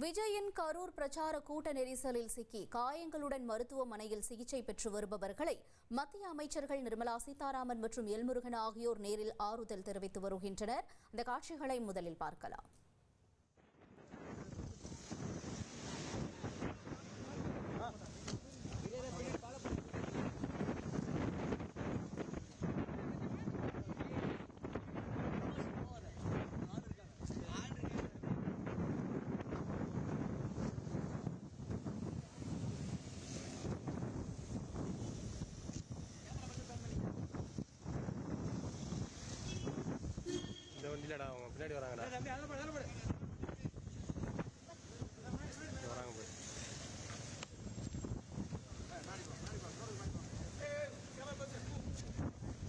விஜயின் கரூர் பிரச்சார கூட்ட நெரிசலில் சிக்கி காயங்களுடன் மருத்துவமனையில் சிகிச்சை பெற்று வருபவர்களை மத்திய அமைச்சர்கள் நிர்மலா சீதாராமன் மற்றும் எல்முருகன் ஆகியோர் நேரில் ஆறுதல் தெரிவித்து வருகின்றனர். அந்த காட்சிகளை முதலில் பார்க்கலாம். வண்டியிலடா அவங்க பின்னாடி வராங்கடா. வராங்க போய்.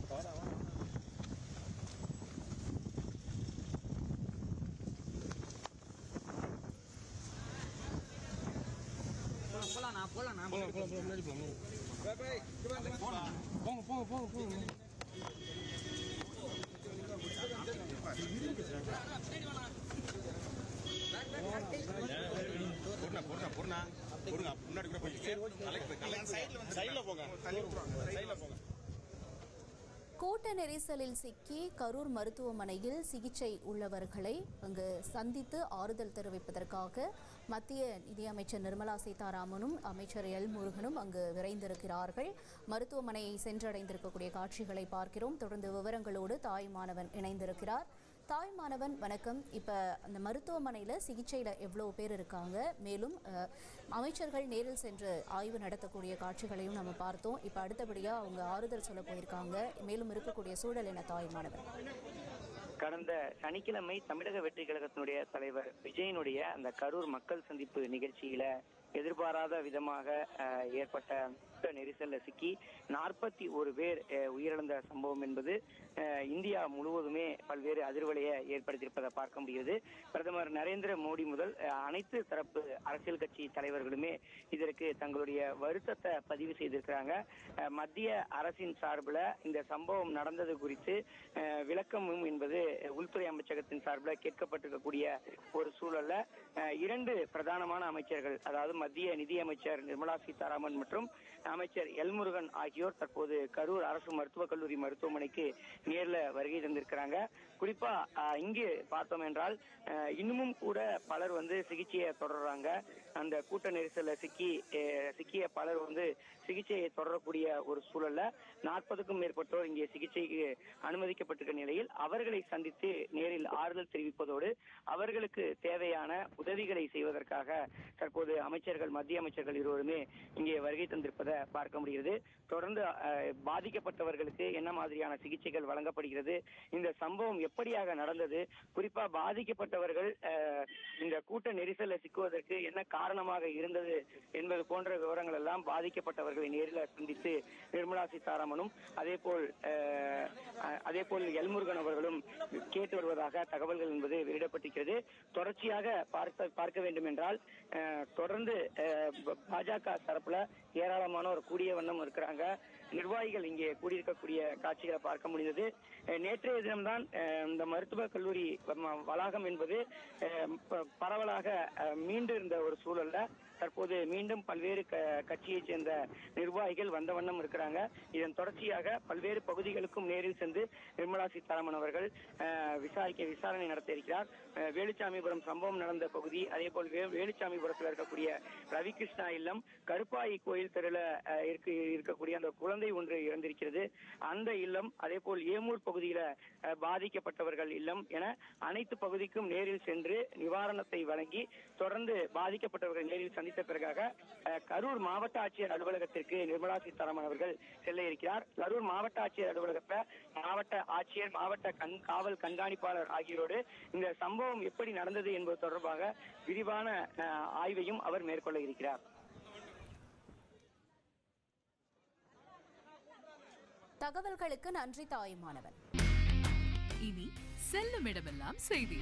வாடா, வாடா. போலாம் நான் போலாம் நான் போங்க போங்க போங்க முன்னாடி போங்க போங்க போங்க போங்க போங்க. பொருணா பொருங்க முன்னாடி கூட போய் போங்க போங்க கூட்ட நெரிசலில் சிக்கி கரூர் மருத்துவமனையில் சிகிச்சை உள்ளவர்களை அங்கு சந்தித்து ஆறுதல் தெரிவிப்பதற்காக மத்திய நிதியமைச்சர் நிர்மலா சீதாராமனும் அமைச்சர் எல் முருகனும் அங்கு விரைந்திருக்கிறார்கள். மருத்துவமனையை சென்றடைந்திருக்கக்கூடிய காட்சிகளை பார்க்கிறோம். தொடர்ந்து விவரங்களோடு தாய் மாணவன் இணைந்திருக்கிறார். தாய் மாணவன் வணக்கம். இப்போ அந்த மருத்துவமனையில் சிகிச்சையில் எவ்வளோ பேர் இருக்காங்க? மேலும் அமைச்சர்கள் நேரில் சென்று ஆய்வு நடத்தக்கூடிய காட்சிகளையும் நம்ம பார்த்தோம். இப்போ அடுத்தபடியாக அவங்க ஆறுதல் சொல்ல போயிருக்காங்க. மேலும் இருக்கக்கூடிய சூழல் என தாய் மாணவன்? கடந்த சனிக்கிழமை தமிழக வெற்றி கழகத்தினுடைய தலைவர் விஜயனுடைய அந்த கரூர் மக்கள் சந்திப்பு நிகழ்ச்சியில எதிர்பாராத விதமாக ஏற்பட்ட நெரிசல்ல சிக்கி நாற்பத்தி ஒரு பேர் உயிரிழந்த சம்பவம் என்பது இந்தியா முழுவதுமே பல்வேறு அதிர்வலையை ஏற்படுத்தியிருப்பதை பார்க்க முடிகிறது. பிரதமர் நரேந்திர மோடி முதல் அனைத்து தரப்பு அரசியல் கட்சி தலைவர்களுமே இதற்கு தங்களுடைய வருத்தத்தை பதிவு செய்திருக்கிறாங்க. மத்திய அரசின் சார்பில் இந்த சம்பவம் நடந்தது குறித்து விளக்கமும் என்பது உள்துறை அமைச்சகத்தின் சார்பில் கேட்கப்பட்டிருக்கக்கூடிய ஒரு சூழல்ல இரண்டு பிரதானமான அமைச்சர்கள் அதாவது மத்திய நிதி அமைச்சர் நிர்மலா சீதாராமன் மற்றும் அமைச்சர் எல்முருகன் ஆகியோர் தற்போது கரூர் அரசு மருத்துவக் கல்லூரி மருத்துவமனைக்கு நேரில் வருகை தந்திருக்கிறாங்க. குறிப்பா இங்கு பார்த்தோம் என்றால் இன்னமும் கூட பலர் வந்து சிகிச்சையை தொடர்றாங்க. அந்த கூட்ட நெரிசல்ல சிக்கி சிக்கிய பலர் வந்து சிகிச்சையை தொடரக்கூடிய ஒரு சூழல்ல நாற்பதுக்கும் மேற்பட்டோர் இங்கே சிகிச்சைக்கு அனுமதிக்கப்பட்டிருக்க நிலையில் அவர்களை சந்தித்து நேரில் ஆறுதல் தெரிவிப்பதோடு அவர்களுக்கு தேவையான உதவிகளை செய்வதற்காக தற்போது அமைச்சர் அமைச்சர்கள் மத்திய அமைச்சர்கள் இருவருமே இங்கே வருகை தந்திருப்பதை பார்க்க முடிகிறது. தொடர்ந்து பாதிக்கப்பட்டவர்களுக்கு என்ன மாதிரியான சிகிச்சைகள் வழங்கப்படுகிறது இந்த சம்பவம் எப்படியாக நடந்தது குறிப்பா பாதிக்கப்பட்டவர்கள் இந்த கூட்ட நெரிசல்ல சிக்குவதற்கு என்ன காரணமாக இருந்தது என்பது போன்ற விவரங்கள் எல்லாம் பாதிக்கப்பட்டவர்களை நேரில் சந்தித்து நிர்மலா சீதாராமனும் அதே போல் அதேபோல் அதே போல் எல்முருகன் அவர்களும் கேட்டு வருவதாக தகவல்கள் என்பது வெளியிடப்பட்டிருக்கிறது. தொடர்ச்சியாக பார்க்க பார்க்க வேண்டும் என்றால் தொடர்ந்து பாஜக தரப்புல ஏராளமானோர் கூடிய வண்ணம் இருக்கிறாங்க. நிர்வாகிகள் இங்கே கூடியிருக்கக்கூடிய காட்சிகளை பார்க்க முடிந்தது. நேற்றைய தினம்தான் இந்த மருத்துவக் கல்லூரி வ- வளாகம் என்பது ப- பரவலாக மீண்டு இருந்த ஒரு சூழல்ல தற்போது மீண்டும் பல்வேறு கட்சியைச் சேர்ந்த நிர்வாகிகள் வந்த வண்ணம் இருக்கிறாங்க. இதன் தொடர்ச்சியாக பல்வேறு பகுதிகளுக்கும் நேரில் சென்று நிர்மலா சீதாராமன் அவர்கள் விசாரிக்க விசாரணை நடத்த இருக்கிறார் வேலுச்சாமிபுரம் சம்பவம் நடந்த பகுதி அதே போல் வேலுச்சாமிபுரத்தில் இருக்கக்கூடிய ரவிகிருஷ்ணா இல்லம் கருப்பாயி கோயில் தெருல இருக்கக்கூடிய அந்த குழந்தை ஒன்று இறந்திருக்கிறது. அந்த இல்லம் அதே போல் ஏமூர் பகுதியில பாதிக்கப்பட்டவர்கள் இல்லம் என அனைத்து பகுதிக்கும் நேரில் சென்று நிவாரணத்தை வழங்கி தொடர்ந்து பாதிக்கப்பட்டவர்கள் நேரில் சந்தித்த பிறகாக கரூர் மாவட்ட ஆட்சியர் அலுவலகத்திற்கு நிர்மலா சீதாராமன் அவர்கள் செல்ல இருக்கிறார். கரூர் மாவட்ட ஆட்சியர் அலுவலகத்தில் மாவட்ட ஆட்சியர் மாவட்ட கண் காவல் கண்காணிப்பாளர் ஆகியோரோடு இந்த சம்பவம் எப்படி நடந்தது என்பது தொடர்பாக விரிவான ஆய்வையும் அவர் மேற்கொள்ள இருக்கிறார். தகவல்களுக்கு நன்றி தாய் மாணவன். இனி செல்லும் இடமெல்லாம் செய்தி.